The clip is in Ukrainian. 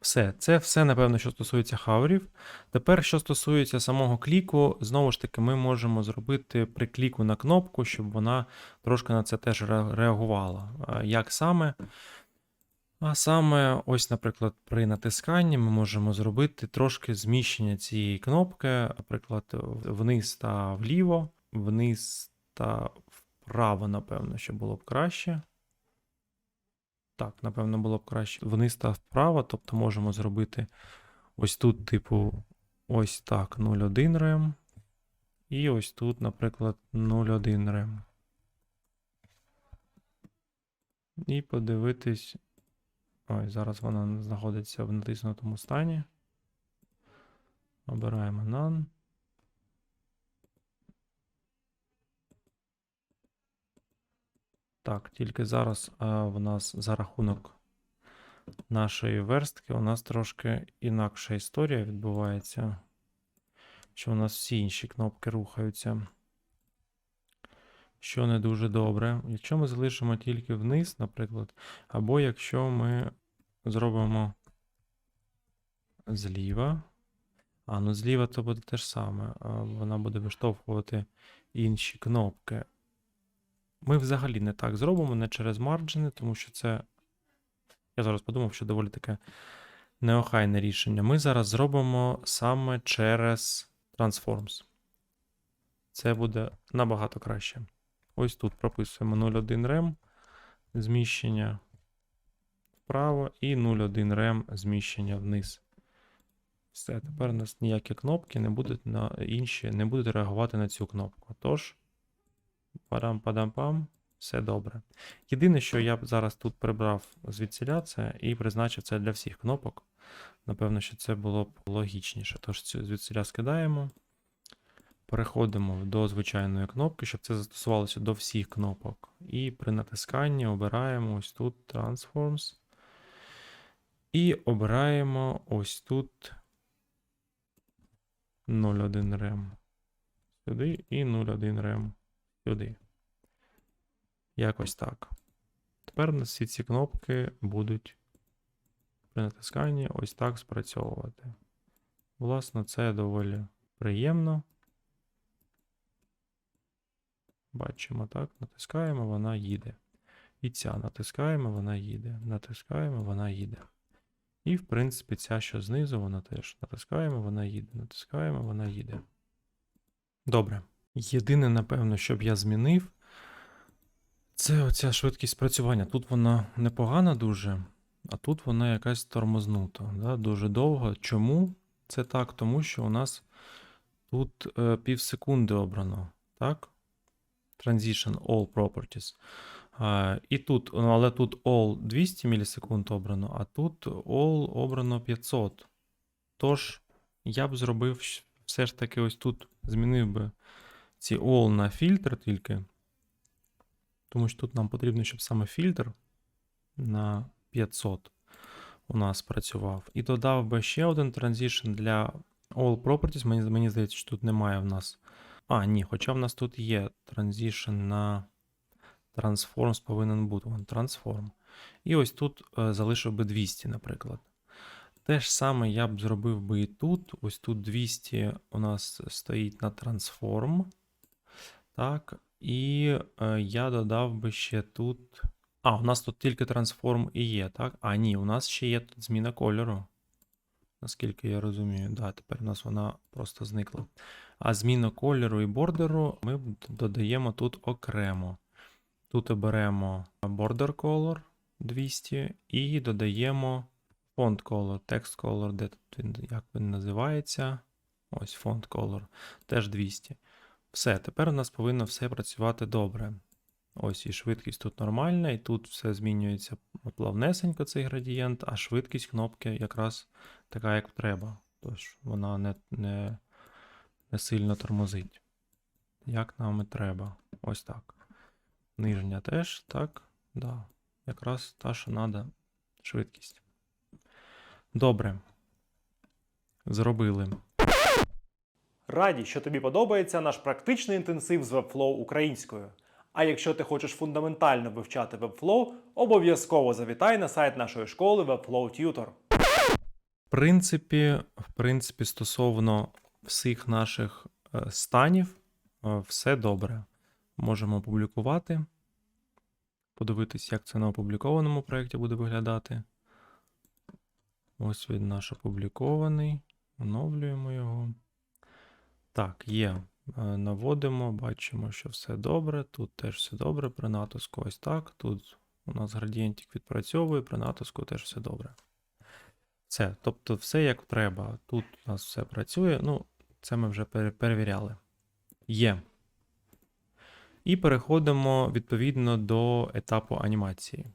Все, це все, напевно, що стосується хаверів. Тепер, що стосується самого кліку, знову ж таки, ми можемо зробити при кліку на кнопку, щоб вона трошки на це теж реагувала. Як саме? А саме, ось, наприклад, при натисканні ми можемо зробити трошки зміщення цієї кнопки, наприклад, вниз та вліво, вниз та вправо, напевно, що було б краще. Так, напевно, було б краще вниз та вправо, тобто можемо зробити ось тут, типу, ось так, 0,1 рем. І ось тут, наприклад, 0,1 рем. І подивитись. Ой, зараз вона знаходиться в натиснутому стані. Обираємо None. Так, тільки зараз а, в нас за рахунок нашої верстки у нас трошки інакша історія відбувається. Що у нас всі інші кнопки рухаються. Що не дуже добре. Якщо ми залишимо тільки вниз, наприклад, або якщо ми зробимо зліва. А, ну зліва то буде те ж саме. Вона буде виштовхувати інші кнопки. Ми взагалі не так зробимо, не через марджини, тому що це. Я зараз подумав, що доволі таке неохайне рішення. Ми зараз зробимо саме через Transforms. Це буде набагато краще. Ось тут прописуємо 0,1 рем зміщення вправо і 0,1 рем зміщення вниз. Все, тепер у нас ніякі кнопки не будуть на інші, не будуть реагувати на цю кнопку. Тож, падам-падам-пам, все добре. Єдине, що я б зараз тут прибрав звідсіля це і призначив це для всіх кнопок. Напевно, що це було б логічніше. Тож звідсіля скидаємо. Переходимо до звичайної кнопки, щоб це застосувалося до всіх кнопок. І при натисканні обираємо ось тут Transforms. І обираємо ось тут 0,1 рем сюди і 0,1 рем сюди. Якось так. Тепер всі ці кнопки будуть при натисканні ось так спрацьовувати. Власне, це доволі приємно. Бачимо, так, натискаємо, вона їде. І ця натискаємо, вона їде. Натискаємо, вона їде. І, в принципі, ця, що знизу, вона теж натискаємо, вона їде. Натискаємо, вона їде. Добре. Єдине, напевно, що б я змінив, це оця швидкість працювання. Тут вона непогана дуже, а тут вона якась тормознута. Да? Дуже довго. Чому це так? Тому що у нас тут е, пів секунди обрано. Так? Transition All Properties. А, і тут, ну, але тут all 200 мілісекунд обрано, а тут all обрано 500. Тож, я б зробив все ж таки ось тут змінив би ці all на фільтр тільки. Тому що тут нам потрібно, щоб саме фільтр на 500 у нас працював. І додав би ще один transition для all properties. Мені, мені здається, що тут немає в нас. А, ні, хоча в нас тут є transition на Transforms повинен бути. Вон, Transform. І ось тут е, залишив би 200, наприклад. Те ж саме я б зробив би і тут. Ось тут 200 у нас стоїть на Transform. Так. І е, я додав би ще тут. А, у нас тут тільки Transform і є, так? А, ні, у нас ще є тут зміна кольору. Наскільки я розумію. Да, тепер у нас вона просто зникла. А зміну кольору і бордеру ми додаємо тут окремо. Тут оберемо border color 200 і додаємо font color, text color, де тут він, як він називається. Ось font color, теж 200. Все, тепер у нас повинно все працювати добре. Ось і швидкість тут нормальна, і тут все змінюється плавнесенько цей градієнт, а швидкість кнопки якраз така, як треба. Тож вона не, не, не сильно тормозить. Як нам і треба. Ось так. Нижня теж, так, да. Якраз та, що треба, швидкість. Добре. Зробили. Раді, що тобі подобається наш практичний інтенсив з Webflow українською. А якщо ти хочеш фундаментально вивчати Webflow, обов'язково завітай на сайт нашої школи Webflow Tutor. принципі, в принципі, стосовно всіх наших е, станів, е, все добре. Можемо опублікувати. Подивитись, як це на опублікованому проєкті буде виглядати. Ось він наш опублікований. Оновлюємо його. Так, є. Е, Наводимо, бачимо, що все добре. Тут теж все добре. При натиску ось так. Тут у нас градієнтик відпрацьовує, при натиску теж все добре. Все. Тобто, все як треба. Тут у нас все працює. Ну, це ми вже перевіряли. Є. І переходимо відповідно до етапу анімації.